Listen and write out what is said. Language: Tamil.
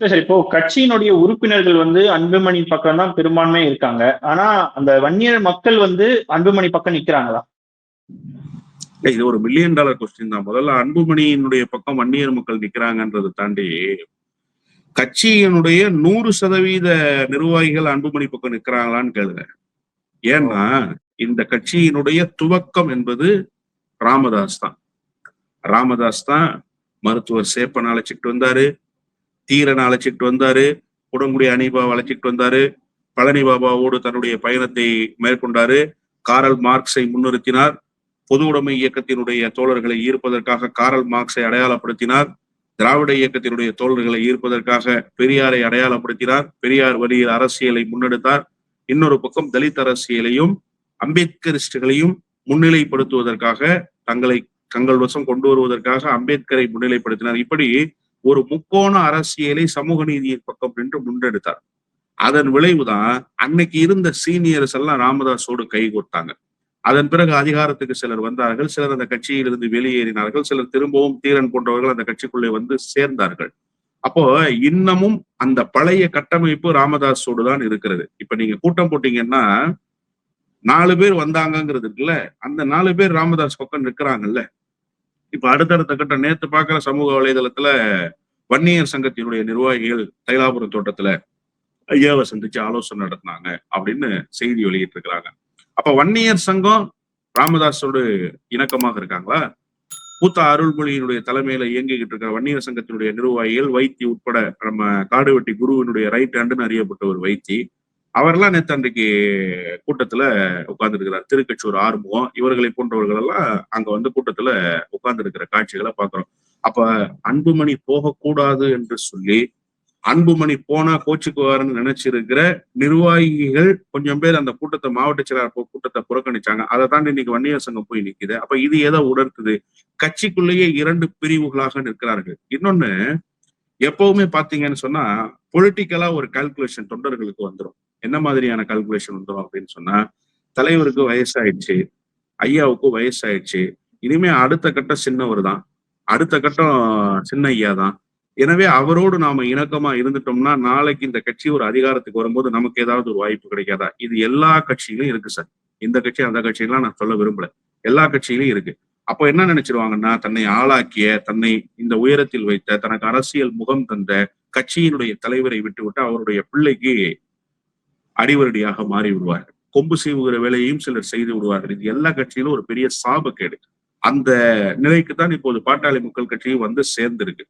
சார் இப்போ கட்சியினுடைய உறுப்பினர்கள் வந்து அன்புமணி பக்கம் தான் பெரும்பான்மை இருக்காங்க. ஆனா அந்த வன்னியர் மக்கள் வந்து அன்புமணி பக்கம் நிக்கிறாங்களா? இது ஒரு மில்லியன் டாலர் கொஸ்டின் தான். முதல்ல அன்புமணியினுடைய பக்கம் வன்னியர் மக்கள் நிக்கிறாங்கன்றதை தாண்டி கட்சியினுடைய நூறு சதவீத நிர்வாகிகள் அன்புமணி பக்கம் நிக்கிறாங்களான்னு கேளுங்க. ஏன்னா இந்த கட்சியினுடைய துவக்கம் என்பது ராமதாஸ் தான். ராமதாஸ் தான் மருத்துவர் சேப்பன் அழைச்சிட்டு வந்தாரு. தீரனை அழைச்சிட்டு வந்தாரு. குடங்குடி அனிபாவை அழைச்சிட்டு வந்தாரு. பழனி பாபாவோடு தன்னுடைய பயணத்தை மேற்கொண்டாரு. காரல் மார்க்ஸை முன்னிறுத்தினார். பொது உடைமை இயக்கத்தினுடைய தோழர்களை ஈர்ப்பதற்காக காரல் மார்க்ஸை அடையாளப்படுத்தினார். திராவிட இயக்கத்தினுடைய தோழர்களை ஈர்ப்பதற்காக பெரியாரை அடையாளப்படுத்தினார். பெரியார் வழியில் அரசியலை முன்னெடுத்தார். இன்னொரு பக்கம் தலித் அரசியலையும் அம்பேத்கரிஸ்டுகளையும் முன்னிலைப்படுத்துவதற்காக தங்களை தங்கள் வசம் கொண்டு வருவதற்காக அம்பேத்கரை முன்னிலைப்படுத்தினார். இப்படி ஒரு முக்கோண அரசியலை சமூக நீதியின் பக்கம் நின்று முன்னெடுத்தார். அதன் விளைவுதான் அன்னைக்கு இருந்த சீனியர்ஸ் எல்லாம் ராமதாஸோடு கை கொடுத்தாங்க அதன் பிறகு அதிகாரத்துக்கு சிலர் வந்தார்கள். சிலர் அந்த கட்சியிலிருந்து வெளியேறினார்கள். சிலர் திரும்பவும் தீரன் போன்றவர்கள் அந்த கட்சிக்குள்ளே வந்து சேர்ந்தார்கள். அப்போ இன்னமும் அந்த பழைய கட்டமைப்பு ராமதாஸோடு தான் இருக்கிறது. இப்ப நீங்க கூட்டம் போட்டீங்கன்னா நாலு பேர் வந்தாங்கிறது இருக்குல்ல? அந்த நாலு பேர் ராமதாஸ் பக்கம் நிற்கிறாங்கல்ல? இப்ப அடுத்தடுத்த கட்டம் நேத்து பாக்குற சமூக வலைதளத்துல வன்னியர் சங்கத்தினுடைய நிர்வாகிகள் தைலாபுரம் தோட்டத்துல ஐயாவை சந்திச்சு ஆலோசனை நடத்தினாங்க அப்படின்னு செய்தி வெளியிட்டு இருக்கிறாங்க அப்ப வன்னியர் சங்கம் ராமதாஸோடு இணக்கமாக இருக்காங்களா? பூத்த அருள்மொழியினுடைய தலைமையில இயங்கிக்கிட்டு இருக்கிற வன்னியர் சங்கத்தினுடைய நிர்வாகிகள் வைத்தி உட்பட நம்ம காடுவெட்டி குருவினுடைய ரைட் ஹேண்டுன்னு அறியப்பட்ட ஒரு வைத்தி. அவர்லாம் நேற்று அன்றைக்கு கூட்டத்துல உட்கார்ந்துருக்கிறார். திருக்கச்சூர் ஆறுமுகம் இவர்களை போன்றவர்கள் எல்லாம் அங்க வந்து கூட்டத்துல உட்கார்ந்து இருக்கிற காட்சிகளை பாக்குறோம் அப்ப அன்புமணி போகக்கூடாது என்று சொல்லி அன்புமணி போனா கோச்சுக்குவாருன்னு நினைச்சிருக்கிற நிர்வாகிகள் கொஞ்சம் பேர் அந்த கூட்டத்தை மாவட்ட செயலாளர் கூட்டத்தை புறக்கணிச்சாங்க. அதை தாண்டி இன்னைக்கு வன்னியர் சங்கம் போய் நிக்குது. அப்ப இது எதை உணர்த்துது? கட்சிக்குள்ளேயே இரண்டு பிரிவுகளாக நிற்கிறார்கள். இன்னொன்னு எப்பவுமே பாத்தீங்கன்னு சொன்னா பொலிட்டிக்கலா ஒரு கால்குலேஷன் தொண்டர்களுக்கு வந்துடும் என்ன மாதிரியான கால்குலேஷன் வந்துடும் அப்படின்னு சொன்னா தலைவருக்கு வயசாயிடுச்சு ஐயாவுக்கு வயசாயிடுச்சு இனிமே அடுத்த கட்டம் சின்னவர் தான் அடுத்த கட்டம் சின்ன ஐயா தான் எனவே அவரோடு நாம இணக்கமா இருந்துட்டோம்னா நாளைக்கு இந்த கட்சி ஒரு அதிகாரத்துக்கு வரும்போது நமக்கு ஏதாவது ஒரு வாய்ப்பு கிடைக்காதா? இது எல்லா கட்சியிலும் இருக்கு சார். இந்த கட்சி அந்த கட்சியெல்லாம் நான் சொல்ல விரும்பல. எல்லா கட்சியிலும் இருக்கு. அப்ப என்ன நினைச்சிருவாங்கன்னா தன்னை ஆளாக்கிய தன்னை இந்த உயரத்தில் வைத்த தனக்கு அரசியல் முகம் தந்த கட்சியினுடைய தலைவரை விட்டுவிட்டு அவருடைய பிள்ளைக்கு அடிவரடியாக மாறி விடுவார்கள் கொம்பு சீவுகிற வேலையையும் சிலர் செய்து விடுவார்கள். இது எல்லா கட்சியிலும் ஒரு பெரிய சாபக்கேடு. அந்த நிலைக்கு தான் இப்போது பாட்டாளி மக்கள் கட்சியும் வந்து சேர்ந்திருக்கு.